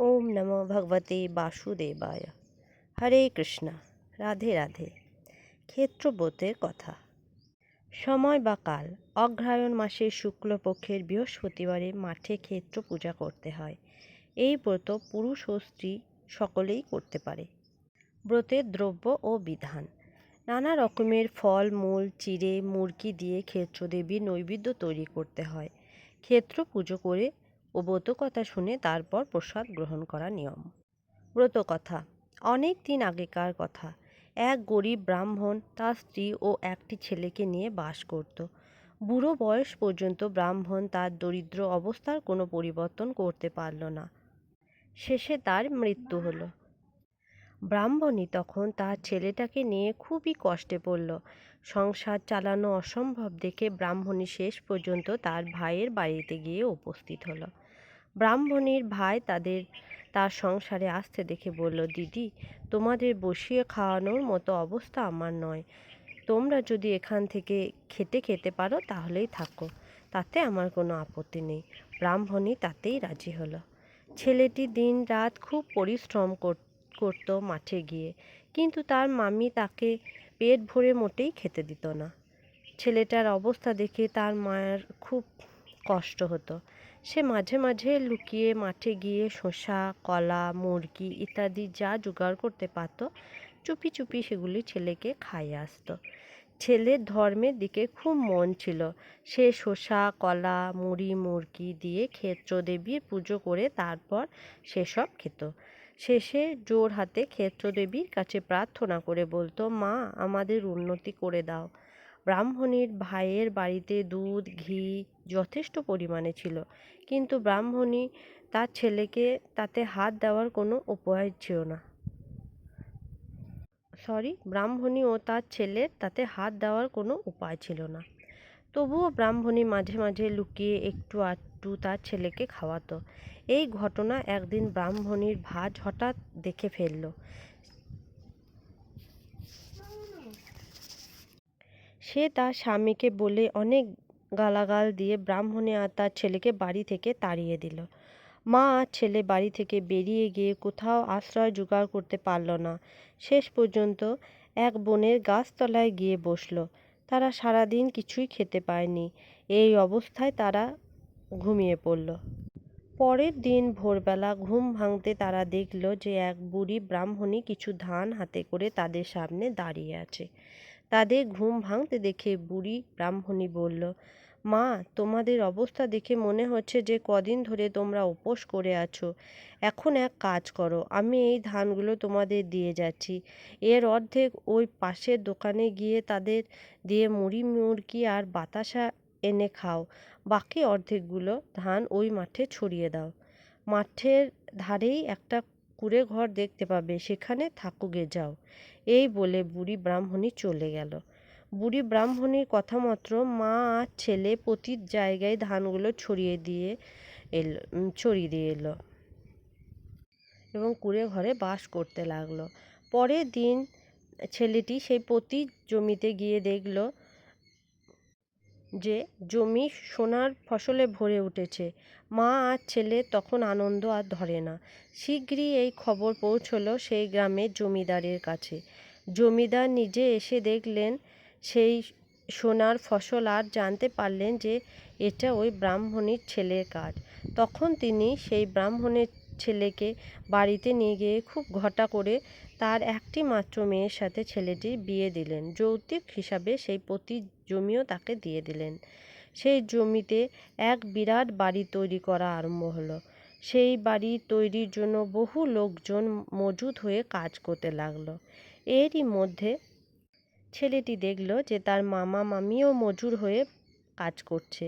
ওম নমো ভগবতে বাসুদেবায়। হরে কৃষ্ণা, রাধে রাধে। ক্ষেত্রব্রতের কথা। সময় বা কাল, অগ্রহায়ণ মাসের শুক্লপক্ষের বৃহস্পতিবারে মাঠে ক্ষেত্র পূজা করতে হয়। এই ব্রত পুরুষ ও স্ত্রী সকলেই করতে পারে। ব্রতের দ্রব্য ও বিধান। নানা রকমের ফল, মূল, চিড়ে, মুরগি দিয়ে ক্ষেত্রদেবীর নৈবেদ্য তৈরি করতে হয়। ক্ষেত্র পুজো করে ও ব্রতকথা শুনে তারপর প্রসাদ গ্রহণ করা নিয়ম। ব্রতকথা, অনেক দিন আগেকার কথা। এক গরিব ব্রাহ্মণ তার স্ত্রী ও একটি ছেলেকে নিয়ে বাস করত। বুড়ো বয়স পর্যন্ত ব্রাহ্মণ তার দরিদ্র অবস্থার কোনো পরিবর্তন করতে পারল না। শেষে তার মৃত্যু হলো। ব্রাহ্মণী তখন তার ছেলেটাকে নিয়ে খুবই কষ্টে পড়ল। সংসার চালানো অসম্ভব দেখে ব্রাহ্মণী শেষ পর্যন্ত তার ভাইয়ের বাড়িতে গিয়ে উপস্থিত হলো। ব্রাহ্মণীর ভাই তাদের, তার সংসারে আসতে দেখে বলল, দিদি, তোমাদের বসিয়ে খাওয়ানোর মতো অবস্থা আমার নয়। তোমরা যদি এখান থেকে খেতে খেতে পারো, তাহলেই থাকো। তাতে আমার কোনো আপত্তি নেই। ব্রাহ্মণী তাতেই রাজি হলো। ছেলেটি দিন রাত খুব পরিশ্রম করতো মাঠে গিয়ে। কিন্তু তার মামি তাকে পেট ভরে মোটেই খেতে দিত না। ছেলেটার অবস্থা দেখে তার মায়ের খুব কষ্ট হতো। সে মাঝে মাঝে লুকিয়ে মাঠে গিয়ে শসা, কলা, মুরগি ইত্যাদি যা জোগাড় করতে পারত, চুপি চুপি সেগুলি ছেলেকে খাইয়ে আসতো। ছেলের ধর্মের দিকে খুব মন ছিল। সে শসা, কলা, মুড়ি, মুরগি দিয়ে ক্ষেত্রদেবীর পুজো করে তারপর সেসব খেত। শেষে জোর হাতে ক্ষেত্রদেবীর কাছে প্রার্থনা করে বলতো, মা, আমাদের উন্নতি করে দাও। ব্রাহ্মণীর ভাইয়ের বাড়িতে দুধ, ঘি যথেষ্ট পরিমাণে ছিল। কিন্তু ব্রাহ্মণী তার ছেলেকে তাতে হাত দেওয়ার কোনো উপায় ছিল না। সরি, ব্রাহ্মণী ও তার ছেলের তাতে হাত দেওয়ার কোনো উপায় ছিল না। তবুও ব্রাহ্মণী মাঝে মাঝে লুকিয়ে একটু আধটু তার ছেলেকে খাওয়াতো। এই ঘটনা একদিন ব্রাহ্মণীর ভাজ হঠাৎ দেখে ফেলল। সে তার স্বামীকে বলে অনেক গালাগাল দিয়ে ব্রাহ্মণী আর তার ছেলেকে বাড়ি থেকে তাড়িয়ে দিল। মা আর ছেলে বাড়ি থেকে বেরিয়ে গিয়ে কোথাও আশ্রয় জোগাড় করতে পারল না। শেষ পর্যন্ত এক বনের গাছতলায় গিয়ে বসল। তারা সারাদিন কিছুই খেতে পায়নি। এই অবস্থায় তারা ঘুমিয়ে পড়ল। পরের দিন ভোরবেলা ঘুম ভাঙতে তারা দেখল যে এক বুড়ি ব্রাহ্মণী কিছু ধান হাতে করে তাদের সামনে দাঁড়িয়ে আছে। তাদের ঘুম ভাঙতে দেখে বুড়ি ব্রাহ্মণী বলল, মা, তোমাদের অবস্থা দেখে মনে হচ্ছে যে কদিন ধরে তোমরা উপোস করে আছো। এখন এক কাজ করো, আমি এই ধানগুলো তোমাদের দিয়ে যাচ্ছি। এর অর্ধেক ওই পাশের দোকানে গিয়ে তাদের দিয়ে মুড়ি, মুরগি আর বাতাসা এনে খাও। বাকি অর্ধেকগুলো ধান ওই মাঠে ছড়িয়ে দাও। মাঠের ধারেই একটা কুড়ে ঘর দেখতে পাবে, সেখানে থাকুগে, যাও। এই বলে বুড়ি ব্রাহ্মণী চলে গেল। বুড়ি ব্রাহ্মণীর কথা মাত্র মা আর ছেলে প্রতি জায়গায় ধানগুলো ছড়িয়ে দিয়ে এলো ছড়িয়ে দিয়ে এলো এবং কুড়ে ঘরে বাস করতে লাগল। পরের দিন ছেলেটি সেই প্রতি জমিতে গিয়ে দেখল যে জমি সোনার ফসলে ভরে উঠেছে। মা আর ছেলে তখন আনন্দ আর ধরে না। শীঘ্রই এই খবর পৌঁছলো সেই গ্রামের জমিদারের কাছে। জমিদার নিজে এসে দেখলেন, সেই সোনার ফসল আর জানতে পারলেন যে এটা ওই ব্রাহ্মণীর ছেলের কাজ তখন তিনি সেই ব্রাহ্মণের ছেলেকে বাড়িতে নিয়ে গিয়ে খুব ঘটা করে তার একটি মাত্র মেয়ের সাথে ছেলেটির বিয়ে দিলেন। যৌতুক হিসাবে সেই প্রতি জমিও তাকে দিয়ে দিলেন। সেই জমিতে এক বিরাট বাড়ি তৈরি করা আরম্ভ হলো। সেই বাড়ি তৈরির জন্য বহু লোকজন মজুদ হয়ে কাজ করতে লাগল। এরই মধ্যে ছেলেটি দেখল যে তার মামা মামিও মজুর হয়ে কাজ করছে।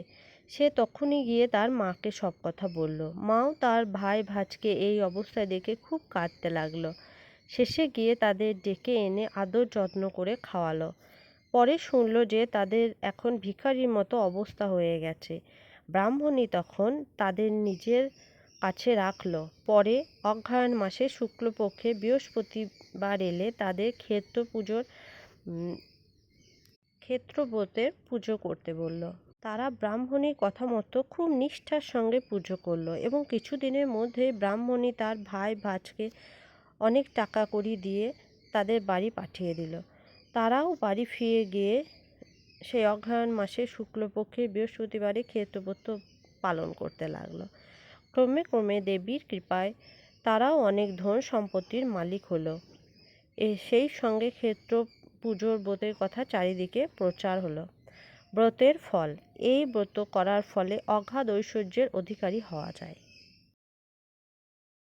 সে তখনই গিয়ে তার মাকে সব কথা বলল। মাও তার ভাই ভাজকে এই অবস্থায় দেখে খুব কাঁদতে লাগল। শেষে গিয়ে তাদের ডেকে এনে আদর যত্ন করে খাওয়ালো। পরে শুনল যে তাদের এখন ভিখারির মতো অবস্থা হয়ে গেছে। ব্রাহ্মণী তখন তাদের নিজের কাছে রাখল। পরে অগ্রহায়ণ মাসে শুক্লপক্ষে বৃহস্পতিবার এলে তাদের ক্ষেত্র পুজোর ক্ষেত্রব্রতের পুজো করতে বলল। তারা ব্রাহ্মণীর কথা মতো খুব নিষ্ঠার সঙ্গে পুজো করল এবং কিছুদিনের মধ্যে ব্রাহ্মণী তার ভাই ভাজকে অনেক টাকা কড়ি দিয়ে তাদের বাড়ি পাঠিয়ে দিল। তারাও বাড়ি ফিরে গিয়ে সেই অগ্রহায়ণ মাসে শুক্লপক্ষের বৃহস্পতিবারে ক্ষেত্রব্রত পালন করতে লাগল। ক্রমে ক্রমে দেবীর কৃপায় তারাও অনেক ধন সম্পত্তির মালিক হলো। সেই সঙ্গে ক্ষেত্র পুজোর ব্রতের কথা চারিদিকে প্রচার হলো। ব্রতের ফল। এই ব্রত করার ফলে অগাধ ঐশ্বর্যের অধিকারী হওয়া যায়।